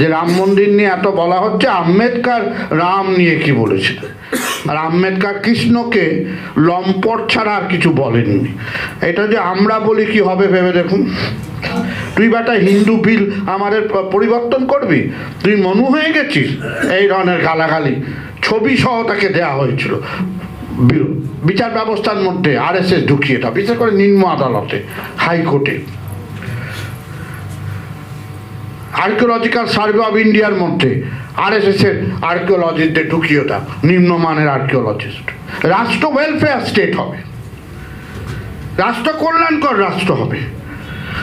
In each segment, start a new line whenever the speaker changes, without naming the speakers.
যে রাম মন্দির নিয়ে এত বলা হচ্ছে, আম্বেদকার রাম নিয়ে কি বলেছিলেন আর আম্বেদকার কৃষ্ণকে লম্পট ছাড়া আর কিছু বলেননি। এটা যে আমরা বলি কি হবে ভেবে দেখুন। তুই বেটা হিন্দু বিল আমাদের পরিবর্তন করবি? তুই মনু হয়ে গেছিস? এই ধরনের গালাগালি। ছবি সহ তাকে দেওয়া হয়েছিল। বিচার ব্যবস্থার মধ্যে আর এস এস ঢুকিয়ে বিশেষ করে নিম্ন আদালতে, হাইকোর্টে। আর্কিওলজিক্যাল সার্ভে অফ ইন্ডিয়ার মধ্যে আরএসএস এর আর্কিওলজিস্টদের ঢুকিয়ে দাও, নিম্নমানের আর্কিওলজিস্ট রাষ্ট্র ওয়েলফেয়ার স্টেট হবে। রাষ্ট্র কল্যাণকর রাষ্ট্র হবে।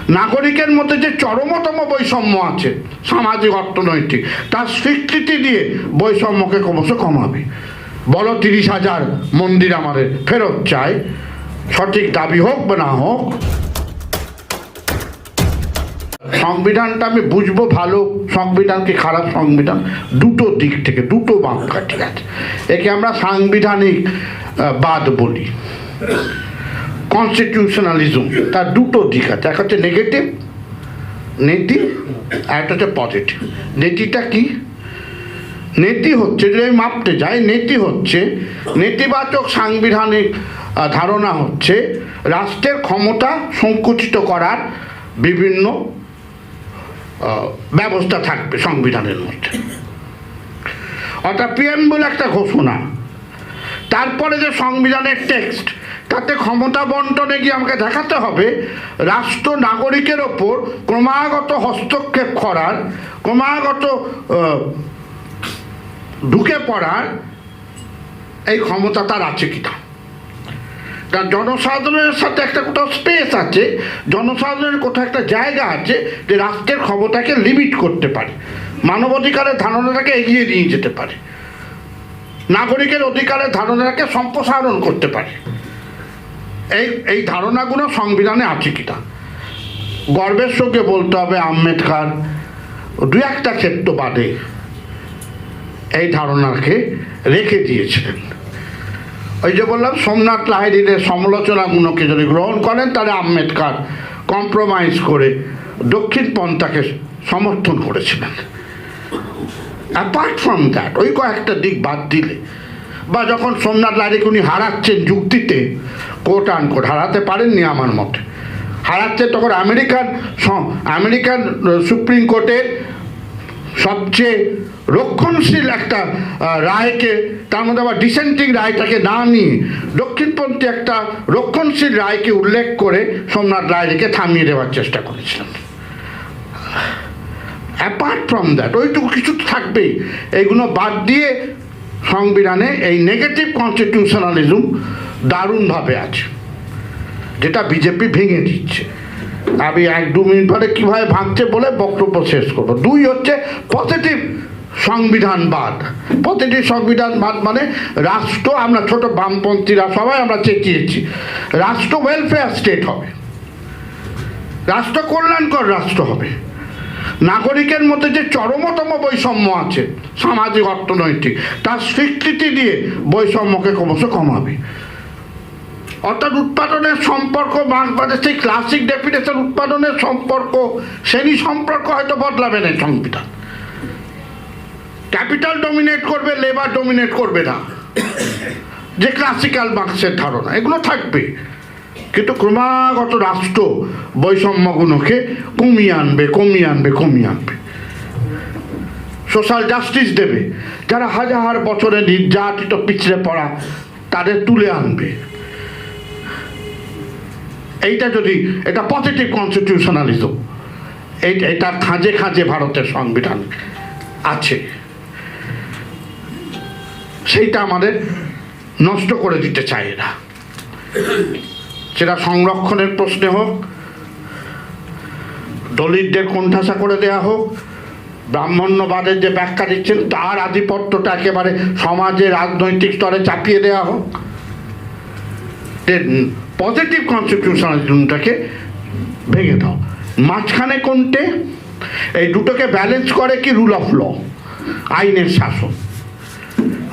নাগরিকের মধ্যে যে চরমতম বৈষম্য আছে, সামাজিক, অর্থনৈতিক, তার স্বীকৃতি দিয়ে বৈষম্যকে ক্রমশ কমাবে। বলো তিরিশ হাজার মন্দির আমাদের ফেরত চাই। সঠিক দাবি হোক বা না হোক সংবিধানটা আমি বুঝব ভালো, সংবিধান কি খারাপ সংবিধান? দুটো দিক থেকে, দুটো বাঁকা, ঠিক আছে? একে আমরা সাংবিধানিক বাদ বলি। কনস্টিটিউশনালিজম তার দুটো দিক আছে। এক হচ্ছে নেগেটিভ নীতি, আর একটা হচ্ছে পজিটিভ নীতিটা কি? নীতি হচ্ছে, যদি আমি মাপতে যাই, নীতি হচ্ছে, নেতিবাচক সাংবিধানিক ধারণা হচ্ছে, রাষ্ট্রের ক্ষমতা সংকুচিত করার বিভিন্ন ব্যবস্থা থাকবে সংবিধানের মধ্যে। অর্থাৎ পিএমবুল একটা ঘোষণা। তারপরে যে সংবিধানের টেক্সট তাতে ক্ষমতা বন্টনে গিয়ে আমাকে দেখাতে হবে, রাষ্ট্র নাগরিকের ওপর ক্রমাগত হস্তক্ষেপ করার, ক্রমাগত ঢুকে পড়ার এই ক্ষমতা তার আছে কিনা? কারণ জনসাধারণের সাথে একটা কোথাও স্পেস আছে, জনসাধারণের কোথাও একটা জায়গা আছে যে রাষ্ট্রের ক্ষমতাকে লিমিট করতে পারে। মানবাধিকারের ধারণাটাকে এগিয়ে নিয়ে যেতে পারে। নাগরিকের অধিকারের ধারণাটাকে সম্প্রসারণ করতে পারে। এই এই ধারণাগুলো সংবিধানে আছে কিনা? গর্বের সঙ্গে বলতে হবে, আম্বেদকার দু একটা ক্ষেত্র বাদে এই ধারণাকে রেখে দিয়েছিলেন। ওই যে বললাম, সোমনাথ লাহিড়ির সমালোচনাগুলোকে যদি গ্রহণ করেন, তাহলে আম্বেদকার কম্প্রোমাইজ করে দক্ষিণ পন্থাকে সমর্থন করেছিলেন। অ্যাপার্ট ফ্রম দ্যাট ওই কয়েকটা দিক বাদ দিলে, বা যখন সোমনাথ লাহিড়িকে উনি হারাচ্ছেন যুক্তিতে কোট কোট হারাতে পারেননি আমার মতে। হারাচ্ছে তখন আমেরিকান আমেরিকান সুপ্রিম কোর্টের সবচেয়ে রক্ষণশীল একটা রায়কে, তার মধ্যে আবার ডিসেন্টিং রায়টাকে না নিয়ে দক্ষিণপন্থী একটা রক্ষণশীল রায়কে উল্লেখ করে সোমনাথ রায়কে থামিয়ে দেওয়ার চেষ্টা করেছিলেন। অ্যাপার্ট ফ্রম দ্যাট ওইটুকু কিছু তো থাকবেই। এইগুলো বাদ দিয়ে সংবিধানে এই নেগেটিভ কনস্টিটিউশনালিজম দারুণভাবে আছে, যেটা বিজেপি ভেঙে দিচ্ছে। আমি এক দু মিনিট পরে কীভাবে ভাঙছে বলে বক্তব্য শেষ করব। দুই হচ্ছে পজিটিভ সংবিধানবাদ। পজিটিভ সংবিধানবাদ মানে রাষ্ট্র, আমরা ছোট বামপন্থীরা সবাই আমরা চেঁচিয়েছি। রাষ্ট্র ওয়েলফেয়ার স্টেট হবে। রাষ্ট্র কল্যাণকর রাষ্ট্র হবে। নাগরিকের মধ্যে যে চরমতম বৈষম্য আছে, সামাজিক, অর্থনৈতিক, তার স্বীকৃতি দিয়ে বৈষম্যকে ক্রমশ কমাবে। অর্থাৎ উৎপাদনের সম্পর্ক বাংলাদেশ সেই ক্লাসিক ডেফিনেশন উৎপাদনের সম্পর্ক, শ্রেণি সম্পর্ক হয়তো বদলাবে না সংবিধান। ক্যাপিটাল ডমিনেট করবে লেবার ডমিনেট করবে না। যে ক্লাসিক্যাল মার্ক্সের ধারণা, এগুলো থাকবে। কিন্তু ক্রমাগত রাষ্ট্র বৈষম্যগুলোকে কমিয়ে আনবে কমিয়ে আনবে কমিয়ে আনবে। সোশ্যাল জাস্টিস দেবে। যারা হাজার বছরে নির্যাতিত পিছড়ে পড়া, তাদের তুলে আনবে। এইটা যদি, এটা পজিটিভ কনস্টিটিউশনালিজম এই, এটা খাঁজে খাঁজে ভারতের সংবিধান আছে। সেইটা আমাদের নষ্ট করে দিতে চায় এরা। সেটা সংরক্ষণের প্রশ্নে হোক, দলিতদের কোণঠাসা করে দেয়া হোক, ব্রাহ্মণ্যবাদের যে ব্যাখ্যা দিচ্ছেন, তার আধিপত্যটা একেবারে সমাজে রাজনৈতিক স্তরে চাপিয়ে দেওয়া হোক। পজিটিভ কনস্টিটিউশনালিজমটাকে ভেঙে দাও। মাঝখানে কোনটে? এই দুটোকে ব্যালেন্স করে কি রুল অফ ল আইনের শাসন।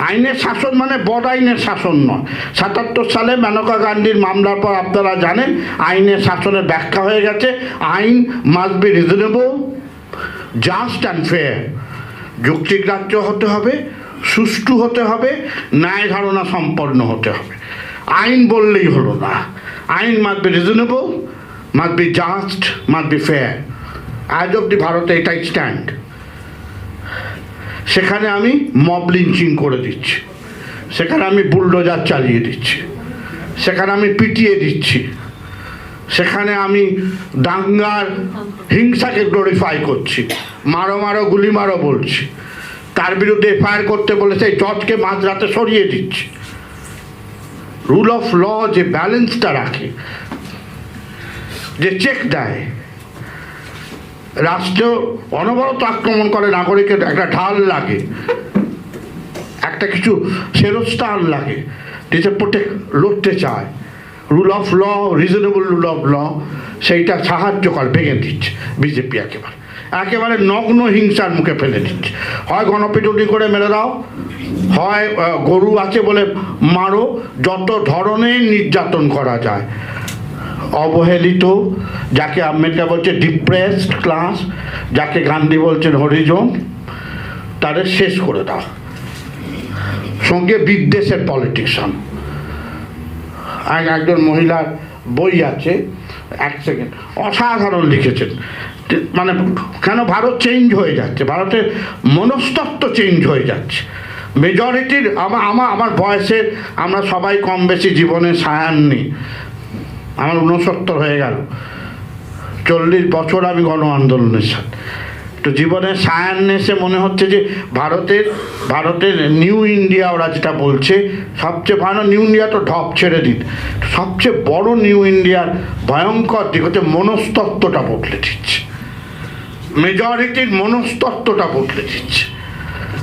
আইনের শাসন মানে বড় আইনের শাসন নয়। সাতাত্তর সালে মেনকা গান্ধীর মামলার পর আপনারা জানেন, আইনের শাসনের ব্যাখ্যা হয়ে গেছে। আইন must be reasonable just and fair যুক্তিগ্রাহ্য হতে হবে, সুষ্ঠু হতে হবে, ন্যায় ধারণা সম্পন্ন হতে হবে। আইন বললেই হলো না। আইন must be reasonable must be just must be fair আজ অব্দি ভারতে এটাই স্ট্যান্ড সেখানে আমি মব লিঞ্চিং করে দিচ্ছি। সেখানে আমি বুলডোজার চালিয়ে দিচ্ছি। সেখানে আমি পিটিয়ে দিচ্ছি। সেখানে আমি দাঙ্গার হিংসাকে গ্লোরিফাই করছি। মারো মারো, গুলি মারো বলছি। তার বিরুদ্ধে এফআইআর করতে বলে সেই জজকে মাঝরাতে সরিয়ে দিচ্ছি। রুল অফ ল যে ব্যালেন্সটা রাখে, যে চেক দেয়। রাষ্ট্র অনবরত আক্রমণ করে, নাগরিকের একটা ঢাল লাগে, একটা কিছু সেরস্থান লাগে নিজে প্রোটেক্ট লড়তে চায়। Rule of law reasonable rule of law সেইটা সাহায্য করে ভেঙে দিচ্ছে বিজেপি একেবারে। একেবারে নগ্ন হিংসার মুখে ফেলে দিচ্ছে। হয় গণপিটুনি করে মেরে দাও, হয় গরু আছে বলে মারো, যত ধরনের নির্যাতন করা যায়। অবহেলিত, যাকে আম্বেদকর বলছে ডিপ্রেসড ক্লাস যাকে গান্ধী বলছেন হরিজন, তাদের শেষ করে দাও। সঙ্গে বিদ্বেষের পলিটিক্সান একজন মহিলার বই আছে, এক সেকেন্ড অসাধারণ লিখেছেন। মানে কেন ভারত চেঞ্জ হয়ে যাচ্ছে? ভারতের মনস্তত্ত্ব চেঞ্জ হয়ে যাচ্ছে। মেজরিটির আমার আমার আমার বয়সে আমরা সবাই কম বেশি জীবনে সায়ান নেই আমার ঊনসত্তর হয়ে গেল। চল্লিশ বছর আমি গণ আন্দোলনের সাথে। তো জীবনের সায়ান্নেসে মনে হচ্ছে যে ভারতের ভারতের নিউ ইন্ডিয়া ওরা যেটা বলছে, সবচেয়ে ভালো নিউ ইন্ডিয়া তো ঢপ ছেড়ে দিন সবচেয়ে বড় নিউ ইন্ডিয়ার ভয়ঙ্কর দিক হচ্ছে মনস্তত্ত্বটা বদলে দিচ্ছে। মেজরিটির মনস্তত্ত্বটা বদলে দিচ্ছে।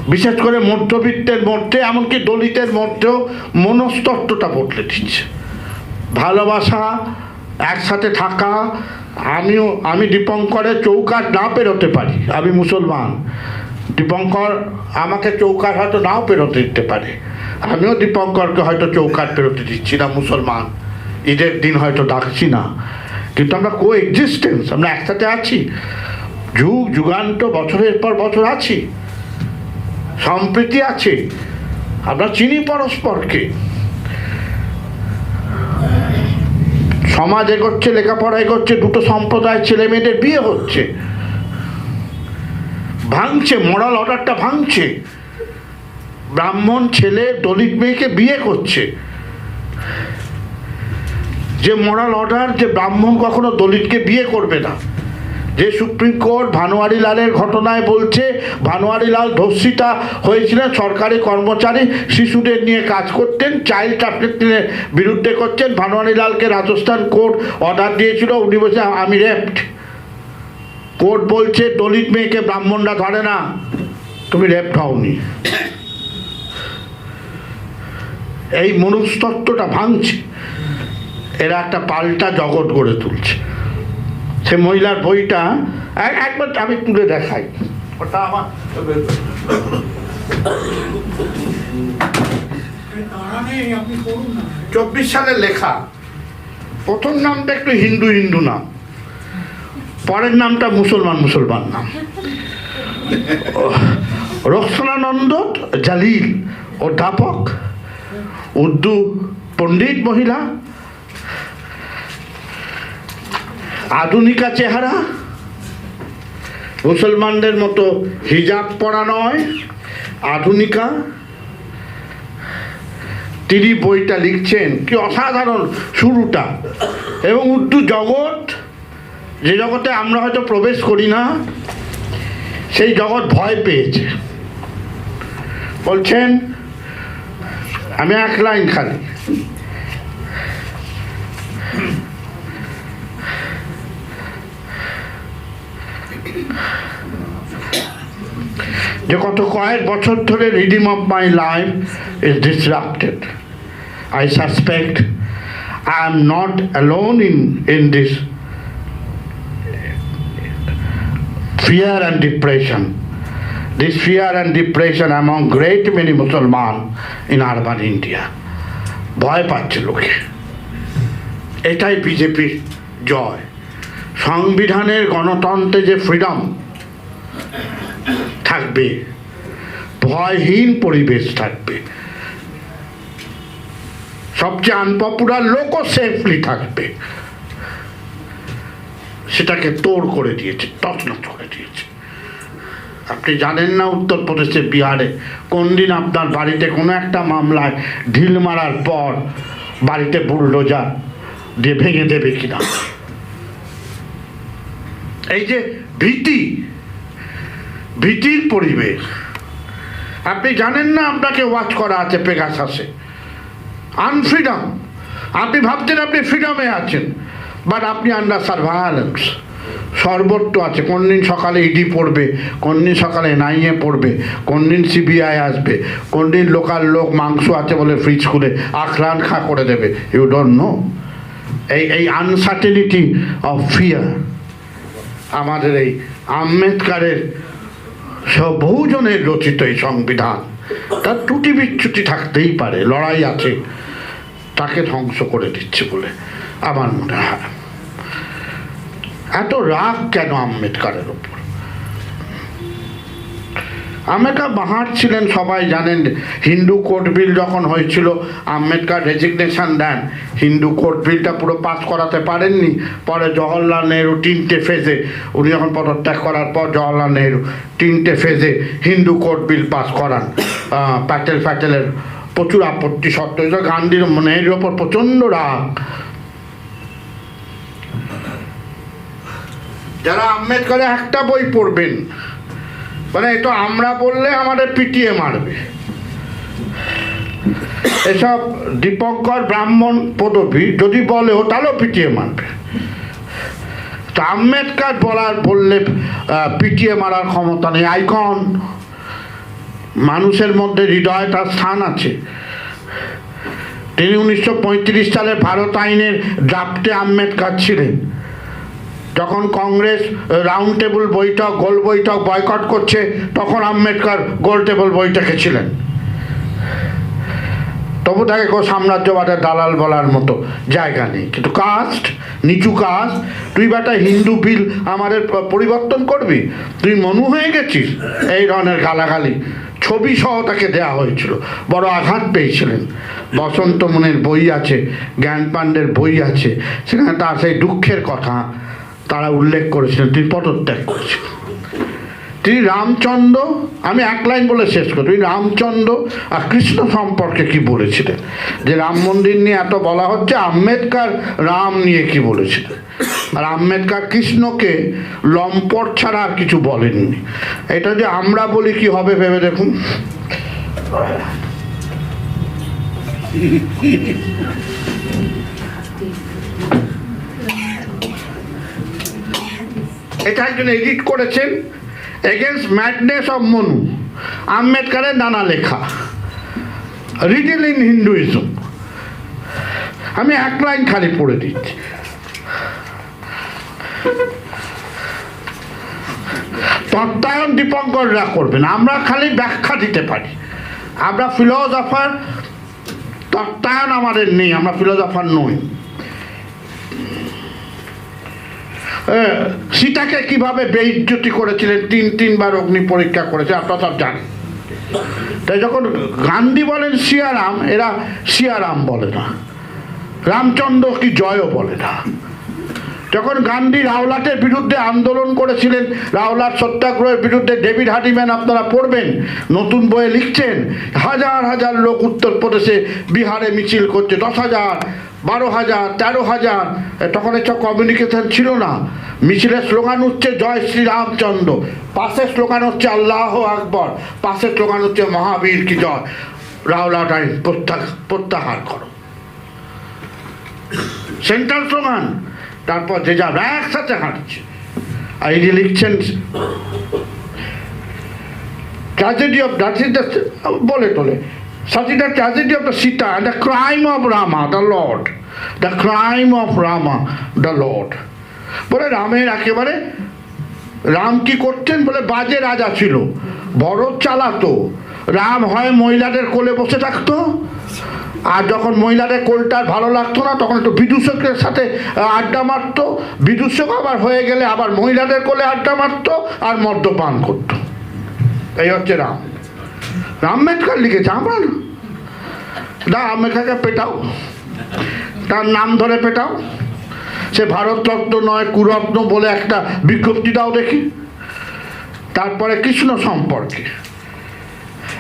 বিশেষ করে মধ্যবিত্তের মধ্যে, এমনকি দলিতের মধ্যেও মনস্তত্ত্বটা বদলে দিচ্ছে। ভালোবাসা, একসাথে থাকা, আমিও, আমি দীপঙ্করের চৌকাট না পেরোতে পারি, আমি মুসলমান। দীপঙ্কর আমাকে চৌকাট হয়তো নাও পেরোতে দিতে পারে। আমিও দীপঙ্করকে হয়তো চৌকাট পেরোতে দিচ্ছি না, মুসলমান। ঈদের দিন হয়তো ডাকছি না। কিন্তু আমরা কো এক্সিস্টেন্স আমরা একসাথে আছি। যুগ যুগান্ত, বছরের পর বছর আছি। সম্প্রীতি আছে। আমরা চিনি পরস্পরকে। সমাজ এগোচ্ছে, লেখাপড়া এগোচ্ছে, দুটো সম্প্রদায়ের ছেলে মেয়েদের বিয়ে হচ্ছে। ভাঙছে মোরাল অর্ডারটা ভাঙছে। ব্রাহ্মণ ছেলে, দলিত মেয়েকে বিয়ে করছে। যে মোরাল অর্ডার যে ব্রাহ্মণ কখনো দলিতকে বিয়ে করবে না। যে সুপ্রিম কোর্ট ভানোয়ারি লালের ঘটনায় বলছে, ভানোয়ারি লাল ধর্ষিতা হয়েছিলেন, সরকারি কর্মচারী, শিশুদের নিয়ে কাজ করতেন চাইল্ড ট্রাফিকিংয়ের বিরুদ্ধে করছেন ভানোয়ারি লালকে রাজস্থান কোর্ট অর্ডার দিয়েছিল, উনি বলছে, আমি রেপ্ট কোর্ট বলছে, দলিত মেয়েকে ব্রাহ্মণরা ধরে না, তুমি রেপ্ট হওনি। এই মনস্তত্ত্বটা ভাঙছে, এরা একটা পাল্টা জগৎ গড়ে তুলছে। সে মহিলার বইটা একবার আমি তুলে দেখাই। ওটা আমার চব্বিশ সালের লেখা। প্রথম নামটা একটু হিন্দু হিন্দু নাম। পরের নামটা মুসলমান মুসলমান নাম। রক্সনানন্দ জালিল অধ্যাপক উর্দু পণ্ডিত মহিলা আধুনিকা চেহারা। মুসলমানদের মতো হিজাব পরা নয়, আধুনিকা। তিনি বইটা লিখছেন, কি অসাধারণ শুরুটা। এবং উর্দু জগৎ, যে জগতে আমরা হয়তো প্রবেশ করি না, সেই জগৎ ভয় পেয়েছে। বলছেন, আমি এক লাইন খালি। যে গত কয়েক বছর ধরে rhythm of my life is disrupted I suspect I am not alone in in this fear and depression. This fear and depression among great many Musliman in urban India. ভয় পাচ্ছে লোকে এটাই বিজেপির জয় সংবিধানের গণতন্ত্রে যে ফ্রিডম থাকবে, ভয়হীন পরিবেশ থাকবে, সবচেয়ে আনপপুলার লোকও সেফলি থাকবে, সেটাকে তোড় করে দিয়েছে, তছনছ করে দিয়েছে। আপনি জানেন না উত্তরপ্রদেশে, বিহারে, কোন দিন আপনার বাড়িতে কোনো একটা মামলায় ঢিল মারার পর বাড়িতে বুলডোজার দিয়ে ভেঙে দেবে কিনা? এই যে ভীতি, ভীতির পরিবেশ। আপনি জানেন না আপনাকে ওয়াচ করা আছে পেগাসাসে। আনফ্রিডম আপনি ভাবছেন আপনি ফ্রিডমে আছেন বাট আপনি আন্ডার সার্ভাইলেন্স সর্বত্র আছে। কোন দিন সকালে ইডি পড়বে, কোন দিন সকালে এনআইএ পড়বে, কোন দিন সিবিআই আসবে, কোন দিন লোকাল লোক মাংস আছে বলে ফ্রিজ খুলে আখরান খা করে দেবে। ইউ ডোন্ট নো এই এই আনসার্টেনিটি অফ ফিয়ার আমাদের এই আম্বেদকারের সব বহুজনের রচিত এই সংবিধান। তার ত্রুটি বিচ্যুতি থাকতেই পারে, লড়াই আছে, তাকে ধ্বংস করে দিচ্ছে বলে আমার মনে হয়। এত রাগ কেন আম্বেদকারের ওপর? আম্বেদকর বাহার ছিলেন, সবাই জানেন, হিন্দু কোর্ট বিল যখন হয়েছিল আম্বেদকর রেজিগনেশন দেন। হিন্দু কোর্ট বিলটা পুরো পাস করাতে পারেননি। পরে জওহরলাল নেহরু তিনটে ফেজে উনি যখন পদত্যাগ করার পর জওহরলাল নেহরু তিনটে ফেজে হিন্দু কোর্ট বিল পাস করান। প্যাটেল ফ্যাটেলের প্রচুর আপত্তি সত্ত্বেও গান্ধীর নেহরুর ওপর প্রচণ্ড রাগ। যারা আম্বেদকরের একটা বই পড়বেন মানে এটা আমরা বললে আমাদের পিটিয়ে মারবে। এসব দীপঙ্কর ব্রাহ্মণ পদবী যদি বলেও তাহলেও পিটিয়ে মারবে। তো আম্বেদকার বলার বললে পিটিয়ে মারার ক্ষমতা নেই। আইকন, মানুষের মধ্যে হৃদয় তার স্থান আছে। তিনি উনিশশো পঁয়ত্রিশ সালে ভারত আইনের ড্রাফটে আম্বেদকার ছিলেন। যখন কংগ্রেস রাউন্ড টেবিল বৈঠক, গোল বৈঠক বয়কট করছে, তখন আম্বেদকর গোল টেবিল বৈঠকে ছিলেন। তবু তাকে কেউ সাম্রাজ্যবাদের দালাল বলার মতো জায়গা নেই। কিন্তু কাস্ট নিচু কাস্ট তুই বেটা হিন্দু বিল আমাদের পরিবর্তন করবি? তুই মনু হয়ে গেছিস? এই ধরনের গালাগালি। ছবি সহ তাকে দেওয়া হয়েছিল। বড় আঘাত পেয়েছিলেন। বসন্ত মনের বই আছে জ্ঞান পাণ্ডের বই আছে। সেখানে তার সেই দুঃখের কথা। তারা উল্লেখ করেছিলেন তিনি পদত্যাগ করেছিলেন তিনি রামচন্দ্র, আমি এক লাইন বলে শেষ করি, তিনি রামচন্দ্র আর কৃষ্ণ সম্পর্কে কি বলেছিলেন? যে রাম মন্দির নিয়ে এত বলা হচ্ছে, আম্বেদকর রাম নিয়ে কি বলেছিলেন? আর আম্বেদকর কৃষ্ণকে লম্পট ছাড়া আর কিছু বলেননি। এটা যে আমরা বলি কি হবে ভেবে দেখুন। এটা একজন এডিট করেছেন এগেনস্ট ম্যাডনেস অফ মনু আম্বেদকারের নানা লেখা রিটেল ইন হিন্দুইজম আমি এক লাইন খালি পড়ে দিচ্ছি। তত্ত্বায়ন দীপঙ্কররা করবেন, আমরা খালি ব্যাখ্যা দিতে পারি। আমরা ফিলোজফার তত্ত্বায়ন আমাদের নেই, আমরা ফিলোজফার নই এ, সীতাকে কীভাবে বেইজ্জতি করেছিলেন? তিন, তিনবার অগ্নি পরীক্ষা করেছে, আপনারা সব জানেন। তাই যখন গান্ধী বলেন সিয়ারাম, এরা সিয়ারাম বলে না। রামচন্দ্র কি জয়ও বলে না। যখন গান্ধী রাওলাটের বিরুদ্ধে আন্দোলন করেছিলেন, রাওলাট সত্যাগ্রহের বিরুদ্ধে ডেভিড হার্ডিম্যান, আপনারা পড়বেন, নতুন বইয়ে লিখছেন, হাজার হাজার লোক উত্তরপ্রদেশে বিহারে মিছিল করছে, দশ হাজার বারো হাজার, তেরো হাজার তখন এসব কমিউনিকেশন ছিল না। মিছিলের স্লোগান হচ্ছে, জয় শ্রী রামচন্দ্র পাশের স্লোগান হচ্ছে, আল্লাহ আকবর। পাশের স্লোগান হচ্ছে, মহাবীর কি জয়? রাওলাট আইন প্রত্যাহার করো। Central slogan. তারপর যে যা একসাথে হাঁটছে। আর এই যে লিখছেন ট্র্যাজেডি অফ দ্যাট বলে তোলে। Such is the tragedy of the Sita and the crime of Rama, the Lord. The crime of Rama, the Lord. বলে রামের একেবারে রাম কি করতেন বলে বাজে রাজা ছিল। ভরত চালাতো। রাম হয় মহিলাদের কোলে বসে থাকতো। আর যখন মহিলাদের কোলটার ভালো লাগতো না তখন একটু বিদূষকের সাথে আড্ডা মারতো। বিদূষক আবার হয়ে গেলে আবার মহিলাদের কোলে আড্ডা মারতো আর মদ্যপান করতো। এই হচ্ছে রাম। আম্বেদকর লিখেছে, আমরা না আম্বেদকরকে পেটাও। তার নাম ধরে পেটাও। সে ভারতরত্ন নয়, কুরত্ন বলে একটা বিজ্ঞপ্তি দাও দেখি। তারপরে কৃষ্ণ সম্পর্কে।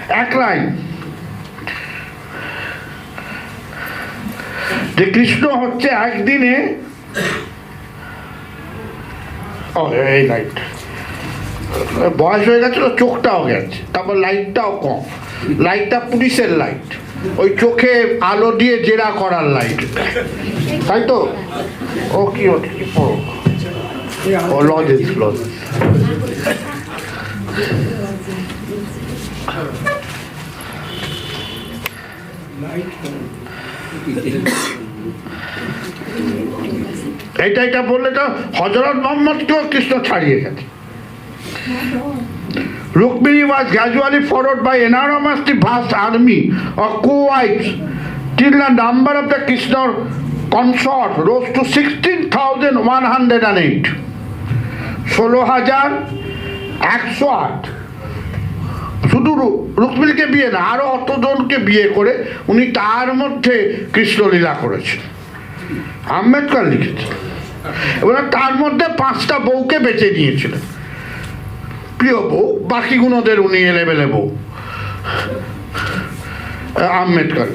এক লাইন। যে কৃষ্ণ হচ্ছে একদিনে ও, এই লাইট বয়স হয়ে গেছিল চোখটাও গেছে। তারপর লাইটটাও কম। লাইটটা পুলিশের লাইট ওই চোখে আলো দিয়ে জেরা করার লাইট তাই তো? ও কি ও লজেস এইটা এটা বললে তো হজরত মোহাম্মদকেও কৃষ্ণ ছাড়িয়ে গেছে। Rukmini was gradually followed by enormously vast army of co-wives till the number of the Krishna consort rose to 16,108. ষোলো হাজার একশো আট শুধু রুক্মিণীকে বিয়ে না আরও অতজনকে বিয়ে করে উনি তার মধ্যে কৃষ্ণলীলা করেছেন আম্বেদকর লিখেছেন এবার তার মধ্যে পাঁচটা বউকে বেছে নিয়েছিলেন প্রিয় বউ বাকিগুলোদের উনি এলেবেলে বউ আম্বেদকর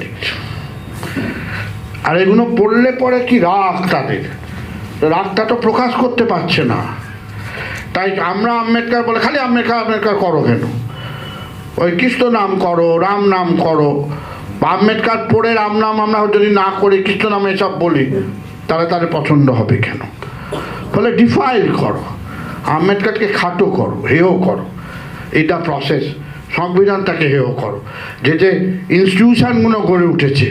আর এগুলো পড়লে পরে কি রাগ তাদের? রাগটা তো প্রকাশ করতে পারছে না। তাই আমরা আম্বেদকর বলে, খালি আম্বেদকর আম্বেদকর করো কেন? ওই কৃষ্ণ নাম করো, রাম নাম করো। আম্বেদকর পড়ে রাম নাম আমরা যদি না করি, কৃষ্ণ নাম এসব বলি, তাহলে তাদের পছন্দ হবে কেন? ফলে ডিফাইল করো। আম্বেদকরকে খাটো করো হেও করো। এটা প্রসেস সংবিধানটাকে হেও করো। যে যে ইনস্টিটিউশনগুলো গড়ে উঠেছে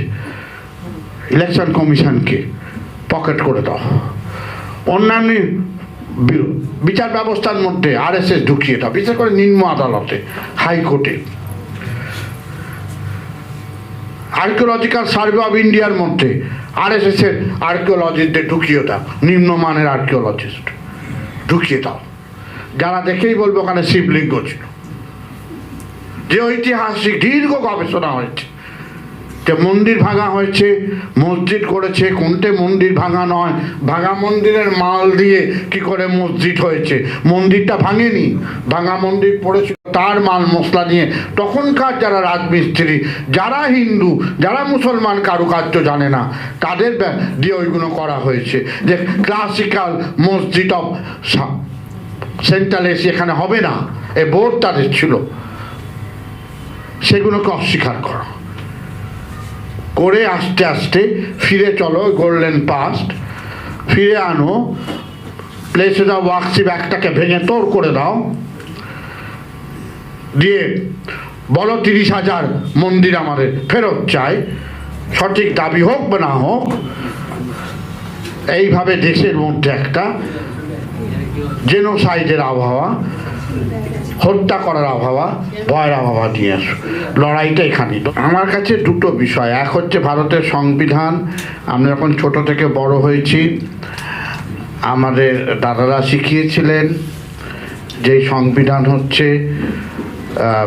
ইলেকশন কমিশনকে পকেট করে দাও। অন্যান্য বিচার ব্যবস্থার মধ্যে আরএসএস ঢুকিয়ে দাও, বিশেষ করে নিম্ন আদালতে, হাইকোর্টে। আর্কিওলজিক্যাল সার্ভে অফ ইন্ডিয়ার মধ্যে আরএসএস এর আর্কিওলজিস্টদের ঢুকিয়ে দাও, নিম্নমানের আর্কিওলজিস্ট ঢুকিয়ে দাও। যারা দেখেই বলব ওখানে শিবলিঙ্গ ছিল। যে ঐতিহাসিক, দীর্ঘ গবেষণা হয়েছে। যে মন্দির ভাঙা হয়েছে, মসজিদ করেছে, কোনটে মন্দির ভাঙা নয়, ভাঙা মন্দিরের মাল দিয়ে কি করে মসজিদ হয়েছে? মন্দিরটা ভাঙেনি, ভাঙা মন্দির পড়েছিল। তার মাল মশলা নিয়ে। তখনকার যারা রাজমিস্ত্রি, যারা হিন্দু, যারা মুসলমান কারুকার্য জানে না, তাদের দিয়ে ওইগুলো করা হয়েছে। যে ক্লাসিক্যাল মসজিদ অফ সেন্ট্রাল এসি এখানে হবে না, এ বোর্ড তাদের ছিল। সেগুলোকে অস্বীকার করো। করে আস্তে আস্তে ফিরে চলো গোল্ডেন পাস্ট ফিরে আনো প্লেসে দাও ওয়াক্সি ব্যাগটাকে ভেঙে তোর করে দাও। দিয়ে বলো তিরিশ হাজার মন্দির আমাদের ফেরত চাই। সঠিক দাবি হোক বা না হোক, এইভাবে দেশের মধ্যে একটা জেনোসাইডের আবহাওয়া, হত্যা করার আবহাওয়া, ভয়ের আবহাওয়া নিয়ে আসো। লড়াইটা এখানে। আমার কাছে দুটো বিষয়। এক হচ্ছে ভারতের সংবিধান। আমরা যখন ছোট থেকে বড় হয়েছি। আমাদের দাদারা শিখিয়েছিলেন যে সংবিধান হচ্ছে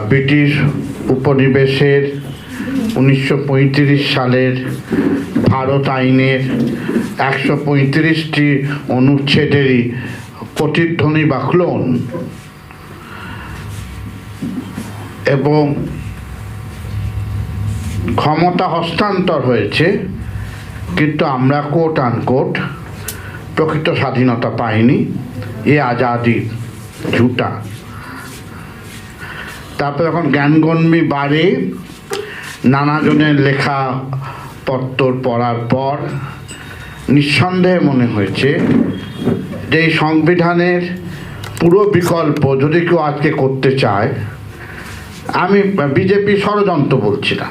ব্রিটিশ উপনিবেশের উনিশশো পঁয়ত্রিশ সালের ভারত আইনের একশো পঁয়ত্রিশটি অনুচ্ছেদেরই প্রতিধ্বনি বা ক্লোন। এবং ক্ষমতা হস্তান্তর হয়েছে, কিন্তু আমরা কোট আনকোট প্রকৃত স্বাধীনতা পাইনি। এ আজাদি ঝুটা। তারপর যখন জ্ঞানগম্যি বাড়ে। নানাজনের লেখা পত্তর পড়ার পর নিঃসন্দেহে মনে হয়েছে যে এই সংবিধানের পুরো বিকল্প যদি কেউ আজকে করতে চায়, আমি বিজেপি ষড়যন্ত্র বলছি না।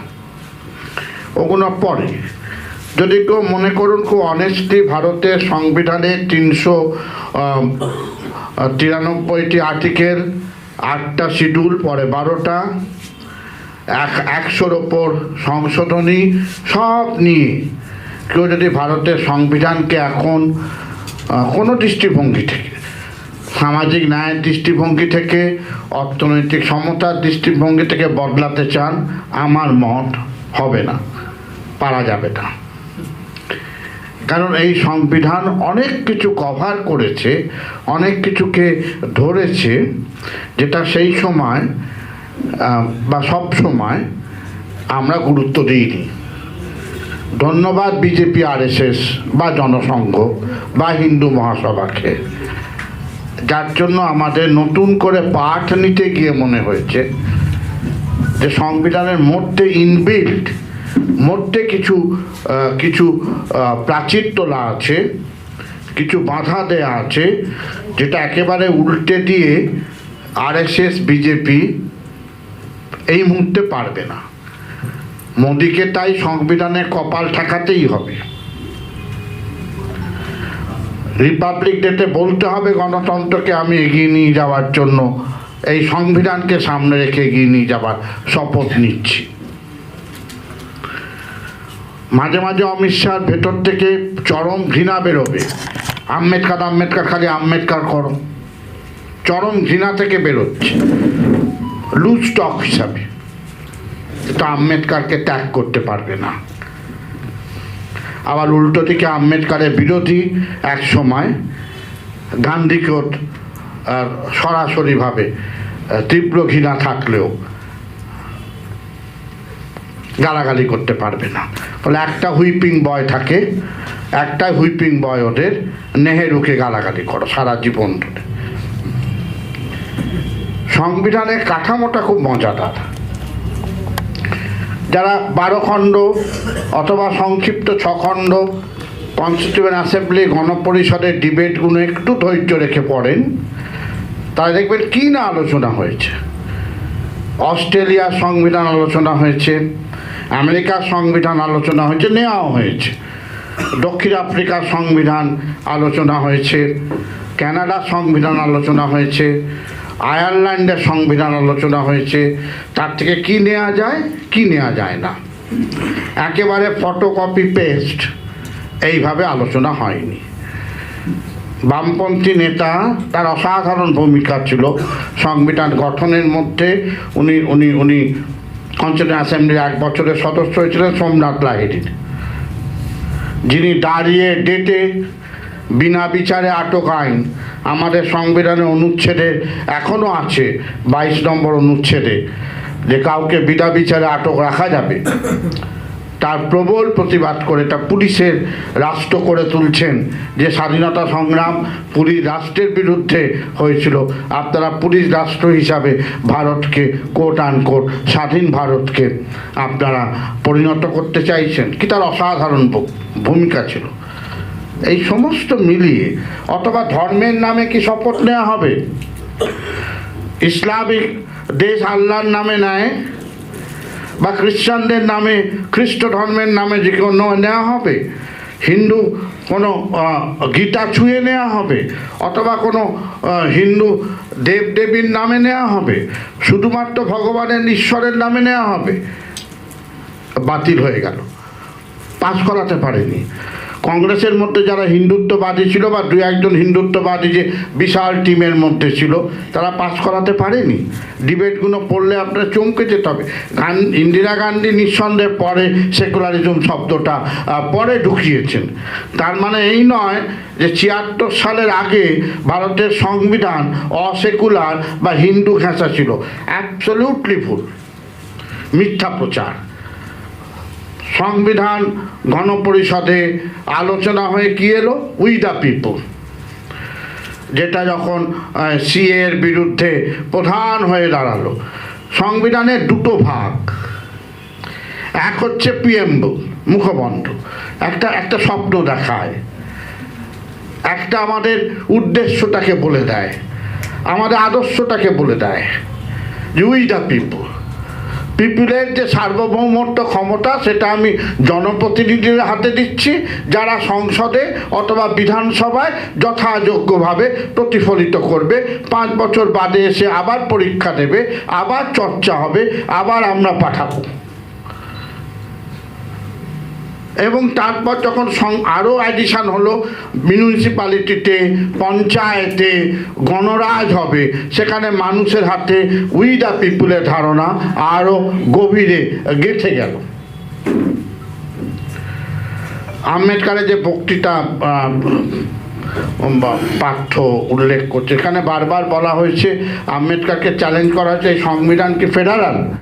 ওগুলো পরে। যদি কেউ মনে করুন খুব অনেস্টলি ভারতের সংবিধানের তিনশো তিরানব্বইটি আর্টিকেল আটটা শিডিউল পরে বারোটা। এক, একশোর ওপর সংশোধনী, সব নিয়ে। কেউ যদি ভারতের সংবিধানকে এখন কোনো দৃষ্টিভঙ্গি থেকে, সামাজিক ন্যায়ের দৃষ্টিভঙ্গি থেকে, অর্থনৈতিক সমতার দৃষ্টিভঙ্গি থেকে বদলাতে চান, আমার মত হবে না, পারা যাবে না। কারণ এই সংবিধান অনেক কিছু কভার করেছে, অনেক কিছুকে ধরেছে। যেটা সেই সময় বা সব সময় আমরা গুরুত্ব দিইনি। ধন্যবাদ বিজেপি, আরএসএস বা জনসংঘ বা হিন্দু মহাসভাকে। যার জন্য আমাদের নতুন করে পাঠ নিতে গিয়ে মনে হয়েছে যে সংবিধানের মধ্যে ইনবিল্ট, মধ্যে কিছু কিছু প্রাচীর তোলা আছে, কিছু বাধা দেয়া আছে, যেটা একেবারে উল্টে দিয়ে আরএসএস, বিজেপি এই মুহূর্তে পারবে না। মোদিকে তাই সংবিধানে কপাল ঠেকাতেই হবে। রিপাবলিক ডেতে বলতে হবে, গণতন্ত্রকে আমি এগিয়ে নিয়ে যাওয়ার জন্য। এই সংবিধানকে সামনে রেখে এগিয়ে নিয়ে যাওয়ার শপথ নিচ্ছি। মাঝে মাঝে অমিত শাহর ভেতর থেকে চরম ঘৃণা বেরোবে। আম্বেদকার আম্বেদকার, খালি আম্বেদকার করো। চরম ঘৃণা থেকে বেরোচ্ছে। লুজ স্টক হিসাবে। তো আম্বেদকারকে ত্যাগ করতে পারবে না। আবার উল্টো দিকে আম্বেদকারের বিরোধী এক সময় গান্ধীকেও আহ, সরাসরিভাবে তীব্র ঘৃণা থাকলেও গালাগালি করতে পারবে না। ফলে একটা হুইপিং বয় থাকে একটা হুইপিং বয় ওদের নেহেরুকে গালাগালি করো সারা জীবন ধরে। সংবিধানের কাঠামোটা খুব মজাদার। যারা বারো খণ্ড অথবা সংক্ষিপ্ত ছখণ্ড কনস্টিটিউয়েন্ট অ্যাসেম্বলি, গণপরিষদের ডিবেটগুলো একটু ধৈর্য রেখে পড়েন, তারা দেখবেন কী না আলোচনা হয়েছে। অস্ট্রেলিয়ার সংবিধান আলোচনা হয়েছে, আমেরিকার সংবিধান আলোচনা হয়েছে, নেওয়াও হয়েছে। দক্ষিণ আফ্রিকার সংবিধান আলোচনা হয়েছে, কানাডার সংবিধান আলোচনা হয়েছে আয়ারল্যান্ডের সংবিধান আলোচনা হয়েছে, তার থেকে কি নেওয়া যায়, কি নেওয়া যায় না। একেবারে ফটোকপি পেস্ট এইভাবে আলোচনা হয়নি। বামপন্থী নেতা, তার অসাধারণ ভূমিকা ছিল। সংবিধান গঠনের মধ্যে উনি উনি উনি কনস্টিটিউন্ট অ্যাসেম্বলির এক বছরের সদস্য হয়েছিলেন সোমনাথ লাহিড়ির যিনি দাঁড়িয়ে ডেটে বিনা বিচারে আটক আইন। আমাদের সংবিধানের অনুচ্ছেদে এখনও আছে বাইশ নম্বর অনুচ্ছেদে যে কাউকে বিনা বিচারে আটক রাখা যাবে। তার প্রবল প্রতিবাদ করে তা পুলিশের রাষ্ট্র করে তুলছেন যে স্বাধীনতা সংগ্রাম পুলিশ রাষ্ট্রের বিরুদ্ধে হয়েছিল। আপনারা পুলিশ রাষ্ট্র হিসাবে ভারতকে কোট আন কোট স্বাধীন ভারতকে আপনারা পরিণত করতে চাইছেন। কি তার অসাধারণ ভূমিকা ছিল। এই সমস্ত মিলিয়ে, অথবা ধর্মের নামে কি শপথ নেওয়া হবে? ইসলামিক দেশ আল্লাহর নামে নেয়, বা খ্রিস্টানদের নামে, খ্রিস্ট ধর্মের নামে যে কোনো নেওয়া হবে? হিন্দু কোনো গীতা ছুঁয়ে নেওয়া হবে, অথবা কোনো হিন্দু দেব দেবীর নামে নেওয়া হবে? শুধুমাত্র ভগবানের ঈশ্বরের নামে নেওয়া হবে? বাতিল হয়ে গেল। পাস করাতে পারেনি। কংগ্রেসের মধ্যে যারা হিন্দুত্ববাদী ছিল বা দু একজন হিন্দুত্ববাদী যে বিশাল টিমের মধ্যে ছিল, তারা পাস করাতে পারেনি। ডিবেটগুলো পড়লে আপনার চমকে যেতে হবে। গান, ইন্দিরা গান্ধী নিঃসন্দেহে পরে সেকুলারিজম শব্দটা পরে ঢুকিয়েছেন। তার মানে এই নয় যে ছিয়াত্তর সালের আগে ভারতের সংবিধান অসেকুলার বা হিন্দু ঘেঁষা ছিল। অ্যাবসলিউটলি ভুল। মিথ্যা প্রচার। সংবিধান গণপরিষদে আলোচনা হয়ে কি এলো? We the people. যেটা যখন সি এর বিরুদ্ধে প্রধান হয়ে দাঁড়াল। সংবিধানের দুটো ভাগ। এক হচ্ছে পিএমবু মুখবন্ধ একটা একটা স্বপ্ন দেখায়। একটা আমাদের উদ্দেশ্যটাকে বলে দেয়। আমাদের আদর্শটাকে বলে দেয়। যে উই দ্য পিপল। পিপুলের যে সার্বভৌমত্ব ক্ষমতা, সেটা আমি জনপ্রতিনিধির হাতে দিচ্ছি, যারা সংসদে অথবা বিধানসভায় যথাযোগ্যভাবে প্রতিফলিত করবে। পাঁচ বছর বাদে এসে আবার পরীক্ষা দেবে, আবার চর্চা হবে, আবার আমরা পাঠাবো। এবং তারপর যখন আরও অ্যাডিশান হলো মিউনিসিপ্যালিটিতে পঞ্চায়েতে গণরাজ হবে, সেখানে মানুষের হাতে উই দ্য পিপুলের ধারণা আরও গভীরে গেঁথে গেল। আম্বেদকারের যে বক্তৃতা পাঠ্য উল্লেখ করছে, এখানে বারবার বলা হয়েছে, আম্বেদকারকে চ্যালেঞ্জ করা হয়েছে এই সংবিধান কি ফেডারাল